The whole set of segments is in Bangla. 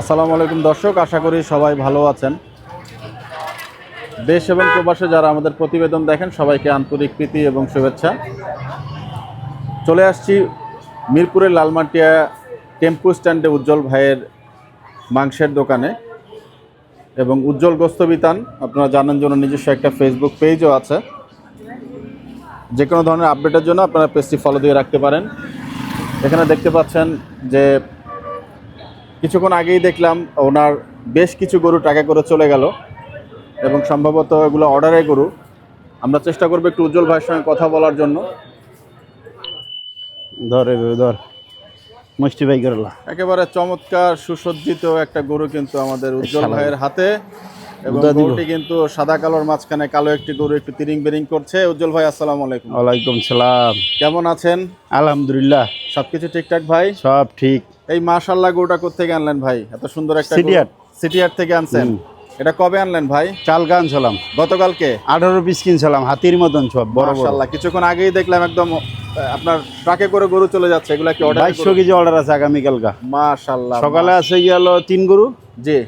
আসসালামু আলাইকুম দর্শক, আশা করি সবাই ভালো আছেন। দেশ এবং প্রবাসে যারা আমাদের প্রতিবেদন দেখেন, সবাইকে আন্তরিক প্রীতি এবং শুভেচ্ছা। চলে আসছি মিরপুরের লালমাটিয়া টেম্পু স্ট্যান্ডে উজ্জ্বল ভাইয়ের মাংসের দোকানে। এবং উজ্জ্বল গোস্তবিতান, আপনারা জানেন জন্য নিজস্ব একটা ফেসবুক পেজও আছে। যে কোনো ধরনের আপডেটের জন্য আপনারা পেজটি ফলো দিয়ে রাখতে পারেন। এখানে দেখতে পাচ্ছেন যে কিছুক্ষণ আগেই দেখলাম ওনার বেশ কিছু গরু টাকা করে চলে গেল এবং সম্ভবত এগুলো অর্ডারে গরু। আমরা চেষ্টা করব একটু উজ্জ্বল ভাইয়ের সঙ্গে কথা বলার জন্য। ধরে ধর। মুষ্টি ভাই করলা একেবারে চমৎকার সুসজ্জিত একটা গরু কিন্তু আমাদের উজ্জ্বল ভাইয়ের হাতে। এবং গরুটি কিন্তু সাদা কালোর মাঝখানে কালো একটি গরু একটু তিরিং বিরিং করছে। উজ্জ্বল ভাই আসসালামু আলাইকুম। ওয়ালাইকুম সালাম। কেমন আছেন? আলহামদুলিল্লাহ। সবকিছু ঠিকঠাক ভাই? সব ঠিক। এই মাশাল্লাহ গরুটা কোথেকে আনলেন ভাই? এত সুন্দর একটা সিটিয়ার। সিটিয়ার থেকে আনছেন। এটা কবে আনলেন ভাই? চাল গান ছিলাম গতকালকে? আঠারো পিস কিনছিলাম হাতির মতন সব বড় বড়। মাশাল্লাহ কিছুক্ষণ আগেই দেখলাম একদম আপনার ট্রাকে করে গরু চলে যাচ্ছে। এগুলা কি অর্ডার কেজি অর্ডার আছে আগামীকালকা মাশাল্লাহ সকালে আছে গেল তিন গরু। জি।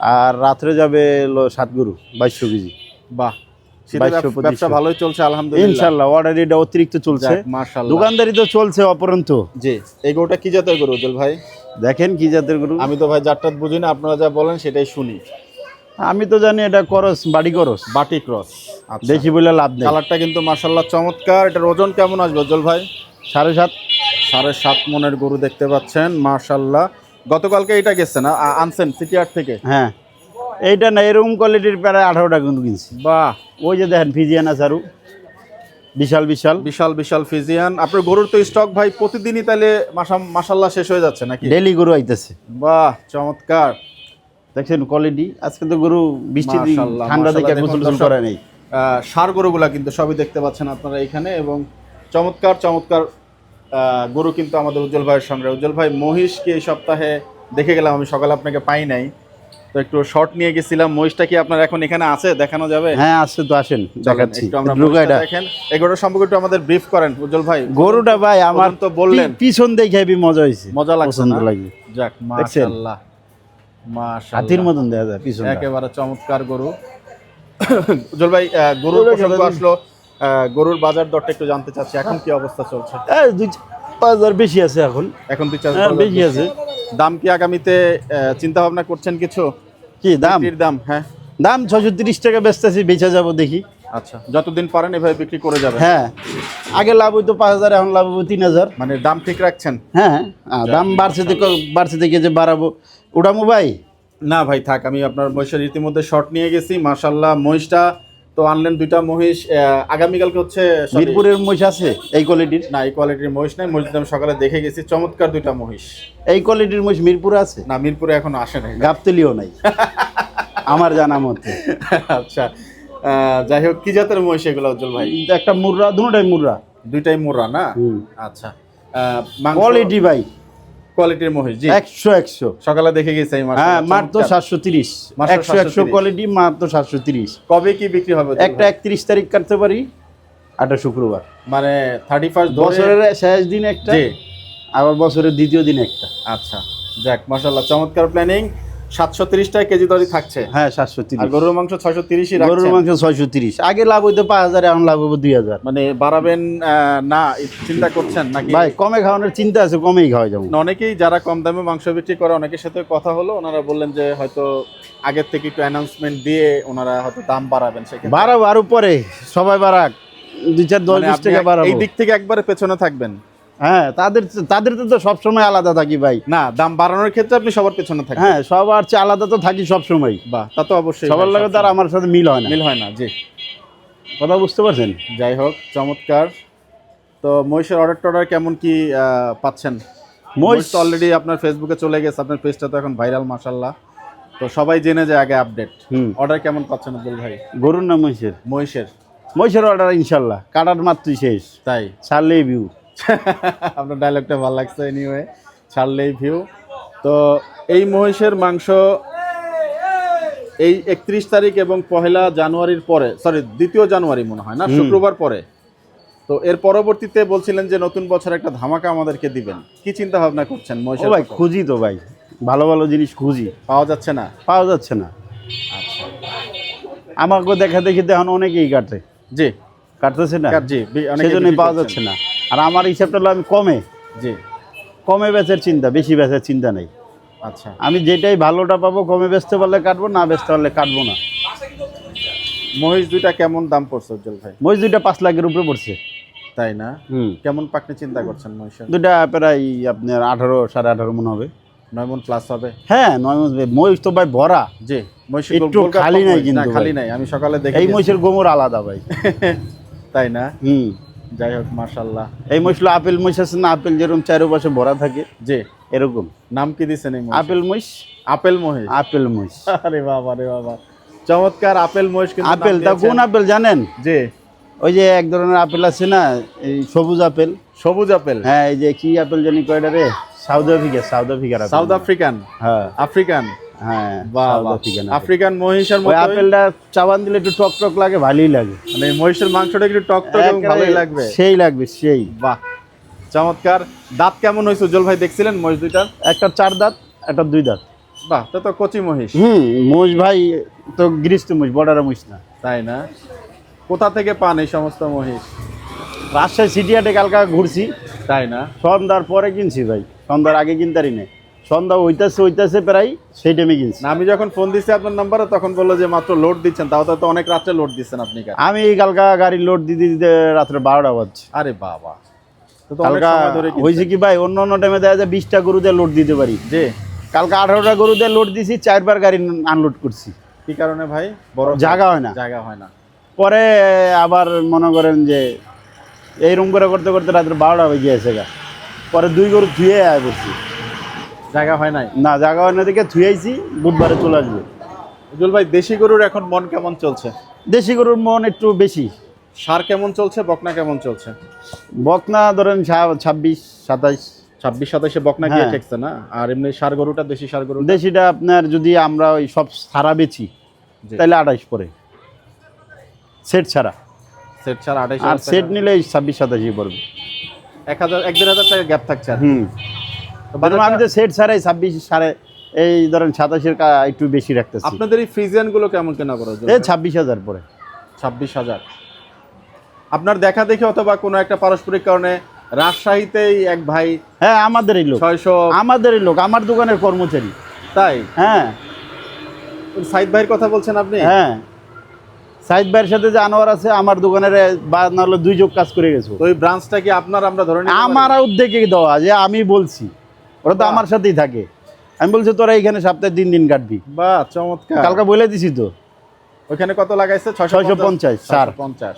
আর রাত্রে যাবে সাত গরু বাইশশো কেজি। বাহ ব্যবসা ভালোই চলছে আলহামদুলিল্লাহ। ইনশাল্লাহ অর্ডার এটা অতিরিক্ত চলছে। যাক, দোকানদারি তো চলছে অপরন্ত। জি এই গরুটা কি জাতের গরু উজ্জ্বল ভাই? দেখেন কি জাতের গরু। আমি তো ভাই জাতটাত বুঝি না আপনারা যা বলেন সেটাই শুনি। আমি তো জানি এটা করস বাড়ি করস। বাটি ক্রস আচ্ছা। বেশি বলে লাভ নেই। কালারটা কিন্তু মাশাল্লাহ চমৎকার। এটার ওজন কেমন আসবে উজ্জ্বল ভাই? সাড়ে সাত। সাড়ে সাত মনের গরু দেখতে পাচ্ছেন মাশাল্লাহ গতকালকে এটা গেছে না? আনছেন সিটিআর থেকে? হ্যাঁ। এইটা না এরকম কোয়ালিটির প্রায় আঠারো টাকা কিন্তু কিনছি। বাহ। ওই যে দেখেন ফিজিয়ান আছে সারু বিশাল বিশাল। বিশাল বিশাল ফিজিয়ান আপনার গরুর তো স্টক ভাই প্রতিদিনই তাহলে মাসা- মাশাল্লাহ শেষ হয়ে যাচ্ছে নাকি? ডেলি গরু আইতেছে। বাহ চমৎকার। দেখছেন কোয়ালিটি আজকে তো গরু বৃষ্টি ঠান্ডা দেখে গোসল করে নেই। ষাঁড় গরুগুলা কিন্তু সবই দেখতে পাচ্ছেন আপনারা এখানে এবং চমৎকার চমৎকার গরু কিন্তু আমাদের উজ্জ্বল ভাইয়ের সঙ্গে উজ্জ্বল ভাই মহিষকে এই সপ্তাহে দেখে গেলাম আমি সকালে আপনাকে পাই নাই। তো একটু শর্ট নিয়ে গেছিলাম মহিষটা কি আপনার এখন এখানে আছে? দেখানো যাবে? হ্যাঁ আসছে তো আসেন দেখাচ্ছি। দেখেন। এই গরুটা সম্পর্কে একটু আমাদের ব্রিফ করেন উজ্জ্বল ভাই। গরুটা ভাই আমার তো বললেন। পিছন দেখে হেবি মজা হয়েছে। মজা লাগছে না? লাগে। যাক? মাশাআল্লাহ। মাশাআল্লাহ। হাতির মতন দেখা যায় পিছন একেবারে চমৎকার গরু। উজ্জ্বল ভাই গরুর প্রসঙ্গ আসলো গরুর বাজার দরটা একটু জানতে চাচ্ছি এখন কি অবস্থা চলছে? দুই পাঁচ হাজার বেশি আছে এখন। এখন দুই চার হ্যাঁ, বেশি আছে। দাম কি আগামীতে চিন্তা ভাবনা করছেন কিছু? কি দাম? দাম হ্যাঁ। দাম ছশো তিরিশ টাকা বেচতেছি বেচা যাব দেখি। আচ্ছা যতদিন পারেন এভাবে বিক্রি করে যাবেন। হ্যাঁ। আগে লাভ হইতো পাঁচ হাজার এখন লাভ হইব তিন হাজার। মানে দাম ঠিক রাখছেন? হ্যাঁ দাম বাড়ছে বাড়ছে থেকে যে বাড়াবো। উঠামো ভাই? না ভাই থাক আমি আপনার মহিষের ইতিমধ্যে শর্ট নিয়ে গেছি। মাশাল্লাহ মহিষটা তো আনলেন দুইটা মহিষ আগামীকালকে হচ্ছে মিরপুরের মহিষ আছে এই কোয়ালিটির? না এই কোয়ালিটির মহিষ নাই। মহিষ আমি সকালে দেখে গেছি। চমৎকার দুইটা মহিষ। এই কোয়ালিটির মহিষ মিরপুরে আছে? না মিরপুরে এখনও আসে নাই। গাবতলিও নাই। আমার জানা মতে। আচ্ছা আহ, যাই হোক কি জাতের মহিষ এগুলো উজ্জ্বল ভাই? একটা মুর্রা দুটাই মুর্রা। দুইটাই মোরা না? আচ্ছা কোয়ালিটি ভাই। কোয়ালিটির মহিষ জি। একশো একশো। সকালে দেখে গেছি এই মাসে হ্যাঁ মাত্র সাতশো তিরিশ। মাত্র একশো একশো 730 কোয়ালিটি মাত্র সাতশো তিরিশ। কবে কি বিক্রি হবে? একটা ভাই? একত্রিশ তারিখ কাটতে পারি আটা শুক্রবার। মানে থার্টি ফার্স্ট বছরের শেষ দিন একটা জি। আবার বছরের দ্বিতীয় দিন একটা। আচ্ছা যাক মাশাআল্লাহ চমৎকার প্ল্যানিং সাতশো তিরিশ টাকা কেজি দরই থাকছে। হ্যাঁ সাতশো তিরিশ। গরুর মাংস ছয়শো তিরিশই গরুর মাংস ছয়শো তিরিশ। আগে লাভ হইতো পাঁচ হাজার এখন লাভ হব দুই হাজার। মানে বাড়াবেন না চিন্তা করছেন নাকি? ভাই কমে খাওয়ানোর চিন্তা আছে কমেই খাওয়া যাব। অনেকেই যারা কম দামে মাংস বিক্রি করে অনেকের সাথে কথা হলো ওনারা বললেন যে হয়তো আগের থেকে একটু অ্যানাউন্সমেন্ট দিয়ে ওনারা হয়তো দাম বাড়াবেন সেক্ষেত্রে। বাড়াবো আরও পরে সবাই বাড়াক। দুই চার দশ মানে টাকা বাড়াবো। এই দিক থেকে একবারে পেছনে থাকবেন। হ্যাঁ তাদের তাদের তো সবসময় আলাদা থাকি ভাই। না দাম বাড়ানোর ক্ষেত্রে আপনি সবার পেছনে থাকবেন হ্যাঁ সবার চেয়ে আলাদা তো থাকি সবসময়। বাহ তা তো অবশ্যই সবার লাগে তার আমার সাথে মিল হয় না। মিল হয় না জি। কথা বুঝতে পারছেন? যাই হোক চমৎকার। তো মহিষের অর্ডার টর্ডার কেমন কি পাচ্ছেন? মহিষ তো অলরেডি আপনার ফেসবুকে চলে গেছে আপনার পেজটা তো এখন ভাইরাল মাসাল্লাহ তো সবাই জেনে যায় আগে আপডেট হুম। অর্ডার কেমন পাচ্ছেন আব্দুল ভাই? গরুর না মহিষের। মহিষের। মহিষের অর্ডার ইনশাল্লাহ কাটার মাত্রই শেষ। তাই? ছাড়লেই ভিউ আপনার ডায়লগটা ভালো লাগছে এনিওয়ে ছাড়লেই ভিউ তো এই মহিষের মাংস এই একত্রিশ তারিখ এবং পহেলা জানুয়ারির পরে সরি দ্বিতীয় জানুয়ারি মনে হয় না শুক্রবার পরে। তো এর পরবর্তীতে বলছিলেন যে নতুন বছর একটা ধামাকা আমাদেরকে দিবেন। কি চিন্তা ভাবনা করছেন মহিষের ভাই? খুঁজি তো ভাই ভালো ভালো জিনিস খুঁজি। পাওয়া যাচ্ছে না? পাওয়া যাচ্ছে না। আমাকে দেখা দেখি এখন অনেকেই কাটে। জি। কাটতেছে না। জি সেজন্যই পাওয়া যাচ্ছে না। আর আমার হিসাবটা হলো আমি কমে। জি। কমে বেচার চিন্তা বেশি বেচার চিন্তা নেই। আচ্ছা। আমি যেটাই ভালোটা পাবো কমে বেচতে পারলে কাটবো না বেচতে পারলে কাটবো না। মহিষ দুইটা কেমন দাম পড়ছে উজ্জ্বল ভাই? মহিষ দুইটা পাঁচ লাখের উপরে পড়ছে। তাই না? হুম। কেমন পাকনি চিন্তা করছেন মহিষের? দুইটা প্রায় আপনার আঠারো সাড়ে আঠারো মনে হবে। নয় মন প্লাস হবে? হ্যাঁ নয় বে- মহিষ তো ভাই ভরা। জি মহিষের একটু খালি নাই মহিষ। কিন্তু খালি নাই আমি সকালে দেখি এই মহিষের গোমর আলাদা ভাই। তাই না? হুম। যাই হোক মার্শাল্লাহ এই মহিষগুলো আপেল মহিষ আছে না? আপেল যেরকম চারোপাশে ভরা থাকে যে এরকম। নাম কি দিছেন এই আপেল মহিষ? আপেল মহিষ। আপেল মহিষ। আরে বাবা রে বাবা। চমৎকার আপেল মহিষ কিন্তু আপেল তা কোন আপেল জানেন? যে ওই যে এক ধরনের আপেল আছে না এই সবুজ আপেল? সবুজ আপেল? হ্যাঁ এই যে কি আপেল জানি কয়টা রে? সাউথ আফ্রিকা সাউথ আফ্রিকার সাউথ আফ্রিকান? হ্যাঁ। আফ্রিকান? হ্যাঁ আফ্রিকান। মহিষের মতো আপেলটা চাবান দিলে একটু টক টক লাগে ভালোই লাগে। মানে মহিষের মাংসটা একটু টক টক এবং ভালোই লাগবে? সেই লাগবে সেই। বাহ চমৎকার। দাঁত কেমন হয়েছে উজ্জ্বল ভাই দেখছিলেন মহিষ দুইটার? একটা চার দাঁত একটা দুই দাঁত। বাহ তো তো কচি মহিষ। হুম মোষ ভাই তো গৃহস্থ মোষ বর্ডার মোষ না। তাই না? কোথা থেকে পান এই সমস্ত মহিষ? রাজশাহী সিটিয়াটে কালকা ঘুরছি। তাই না? সন্ধ্যার পরে কিনছি ভাই সন্ধ্যার আগে কিনতারি নেই সন্ধ্যা হইতাছে হইতাছে প্রায় সেই টাইমে কিনছি। আমি যখন ফোন দিছি আপনার নাম্বারে তখন বলল যে মাত্র লোড দিচ্ছেন। তাও তো অনেক রাত্রে লোড দিচ্ছেন আপনি আমি কালকা গাড়ি লোড দিতে দিতে রাত্রে বারোটা বাজছে। আরে বাবা। কালকা হয়েছে কি ভাই অন্য অন্য টাইমে দেখা যায় বিশটা গরু দিয়ে লোড দিতে পারি। যে কালকে আঠারোটা গরু দিয়ে লোড দিছি চারবার গাড়ি আনলোড করছি। কি কারণে ভাই? বড় জায়গা হয় না। জায়গা হয় না। পরে আবার মনে করেন যে এই রুম করে করতে করতে রাত্রে বারোটা বেজে গেছে গা। পরে দুই গরু ধুয়ে আয় করছি জায়গা হয় নাই? না জায়গা হয় না দেখে ধুয়েছি বুধবারে চলে আসবে। উজ্জ্বল ভাই দেশি গরুর এখন মন কেমন চলছে? দেশি গরুর মন একটু বেশি। সার কেমন চলছে বকনা কেমন চলছে? বকনা ধরেন ছাব্বিশ সাতাইশ। ছাব্বিশ সাতাশে বকনা গিয়ে হ্যাঁ। ঠেকছে না? আর এমনি সার গরুটা দেশি সার গরু দেশিটা আপনার যদি আমরা ওই সব সারা বেছি। তাহলে আঠাইশ পরে। সেট ছাড়া। সেট ছাড়া আঠাইশ আর সেট নিলে ছাব্বিশ সাতাশি পড়বে। এক হাজার এক দেড় হাজার টাকা গ্যাপ থাকছে হুম। আমি তো সেট ছাড়াই ছাব্বিশ সাড়ে এই ধরেন সাতাশের একটু বেশি রাখতেছি। আপনাদের এই ফ্রিজিয়ানগুলো কেমন কেনা করা এই ছাব্বিশ হাজার পরে। ছাব্বিশ হাজার। আপনার দেখা দেখি অথবা কোনো একটা পারস্পরিক কারণে রাজশাহীতেই এক ভাই হ্যাঁ আমাদেরই লোক। ছয়শো আমাদেরই লোক আমার দোকানের কর্মচারী। তাই? হ্যাঁ। সাইদ ভাইয়ের কথা বলছেন আপনি? হ্যাঁ। সাইদ ভাইয়ের সাথে যে আনোয়ার আছে আমার দোকানের বা নাহলে দুই যোগ কাজ করে গেছো। ওই ব্রাঞ্চটা কি আপনার আমরা ধরে নিতে আমার উদ্যোগে দেওয়া যে আমি বলছি। ওরা তো আমার সাথেই থাকে। আমি বলছি তোরা এখানে সপ্তাহে তিন দিন কাটবি। বাহ চমৎকার। কালকে বলে দিছি তো। ওইখানে কত লাগাইছে? ছয়শো পঞ্চাশ, সার। পঞ্চাশ।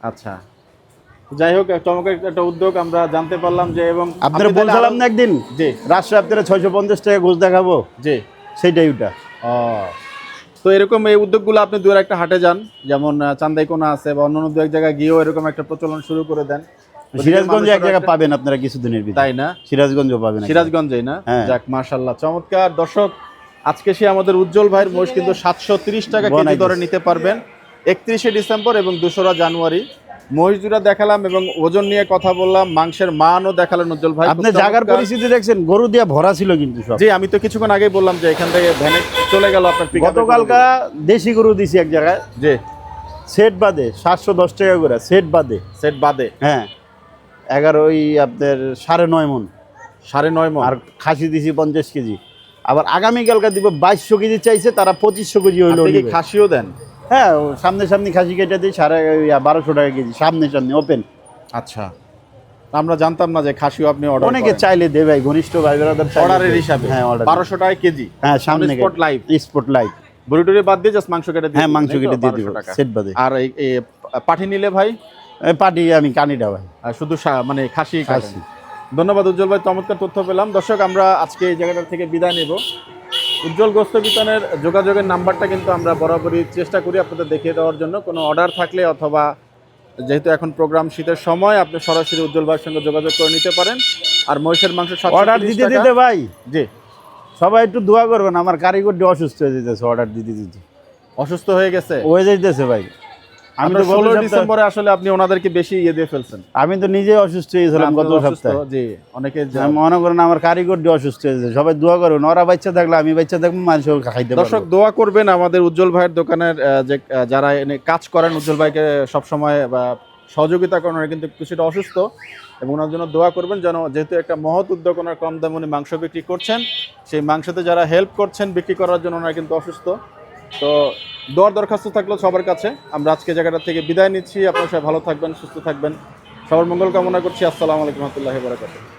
আচ্ছা। যাই হোক চমৎকার একটা উদ্যোগ আমরা জানতে পারলাম যে এবং আপনারা বলছিলাম না একদিন? জি। রাষ্ট্রে আপনারা ছয়শো পঞ্চাশ টাকা ঘুষ দেখাবো? জি। সেইটাই ওটা। ও। তো এরকম এই উদ্যোগগুলো আপনি দু একটা হাটে যান যেমন চান্দাইকোনা আছে বা অন্য দু এক জায়গায় গিয়েও এরকম একটা প্রচলন শুরু করে দেন। সিরাজগঞ্জে এক একটা- পাবেন আপনারা কিছুদিনের ভিতরে। তাই না? সিরাজগঞ্জও পাবেন সিরাজগঞ্জেই না? হ্যাঁ। যাক মার্শাল্লাহ চমৎকার। দর্শক আজকে সে আমাদের উজ্জ্বল ভাইয়ের মহিষ কিন্তু সাতশো টাকা কেজি দরে নিতে পারবেন। একত্রিশে ডিসেম্বর এবং জানুয়ারি। দেখালাম এবং ওজন নিয়ে কথা বললাম মাংসের মানও দেখালেন উজ্জ্বল ভাই। আপনি খুব জায়গার পরিস্থিতি দেখছেন গরু দিয়ে ভরা ছিল কিন্তু সব। জি আমি তো কিছুক্ষণ আগেই বললাম যে এখান থেকে ভ্যানে চলে গেল আপনার গতকালকা দেশি গরু দিছি এক জায়গায়। জি। সেট বাদে সাতশো দশ টাকা করে সেট বাদে। সেট বাদে। হ্যাঁ। এগারো ওই আপনার সাড়ে নয় মন। সাড়ে নয় মন। আর খাসি দিছি পঞ্চাশ কেজি। আবার আগামীকালকা দিব বাইশশো কেজি চাইছে তারা পঁচিশশো কেজি হইল। খাসিও দেন? হ্যাঁ সামনে সামনে খাসি কেটে দিই সাড়ে বারোশো টাকা কেজি সামনে সামনে ওপেন। আচ্ছা। আমরা জানতাম না যে খাসিও আপনি অর্ডার অনেকে চাইলে দে ভাই ঘনিষ্ঠ ভাই বেড়াদার অর্ডারের হিসাবে। হ্যাঁ অর্ডার বারোশো টাকা কেজি। হ্যাঁ সামনে স্পট লাইভ স্পট লাইভ বুড়িটুরি বাদ দিয়ে জাস্ট মাংস কেটে দিয়ে হ্যাঁ মাংস কেটে দিয়ে দিব সেট বাদে। আর এই এই পাঠি নিলে ভাই? পাটি আমি কানিটা ভাই শুধু মানে খাসি খাসি। ধন্যবাদ উজ্জ্বল ভাই চমৎকার তথ্য পেলাম। দর্শক আমরা আজকে এই জায়গাটা থেকে বিদায় নেব। উজ্জ্বল গোস্ত বিতানের যোগাযোগের নাম্বারটা কিন্তু আমরা বরাবরই চেষ্টা করি আপনাদের দেখিয়ে দেওয়ার জন্য। কোনো অর্ডার থাকলে অথবা যেহেতু এখন প্রোগ্রাম শীতের সময় আপনি সরাসরি উজ্জ্বল ভাইয়ের সঙ্গে যোগাযোগ করে নিতে পারেন। আর মহিষের মাংস 730 অর্ডার দিতে দিতে ভাই। জি। সবাই একটু দোয়া করবেন আমার কারিগরটি অসুস্থ হয়ে যেতেছে অর্ডার দিতে দিতে। অসুস্থ হয়ে গেছে? হয়ে যাইতেছে ভাই। আমি তো ষোলো ডিসেম্বরে আসলে আপনি ওনাদেরকে বেশি ইয়ে দিয়ে ফেলছেন। আমি তো নিজে অসুস্থ হয়েছিলাম গত সপ্তাহে। জি অনেকে মনে করেন আমার কারিগর দিয়ে অসুস্থ হয়েছে সবাই দোয়া করুন ওরা বাচ্চা থাকলে আমি বাচ্চা থাকব মানুষ খাইতে দর্শক দোয়া করবেন আমাদের উজ্জ্বল ভাইয়ের দোকানের যে যারা এনে কাজ করেন উজ্জ্বল ভাইকে সবসময় বা সহযোগিতা করেন ওরা কিন্তু কিছুটা অসুস্থ। এবং ওনার জন্য দোয়া করবেন যেন যেহেতু একটা মহৎ উদ্যোগ ওনার কম দামে উনি মাংস বিক্রি করছেন সেই মাংসতে যারা হেল্প করছেন বিক্রি করার জন্য ওনারা কিন্তু অসুস্থ। তো দোয়ার দরখাস্ত থাকল সবার কাছে। আমরা আজকে জায়গাটা থেকে বিদায় নিচ্ছি। আপনারা সবাই ভালো থাকবেন, সুস্থ থাকবেন। সবার মঙ্গল কামনা করছি। আসসালামু আলাইকুম রহমতুল্লাহ বারাকাতুহ।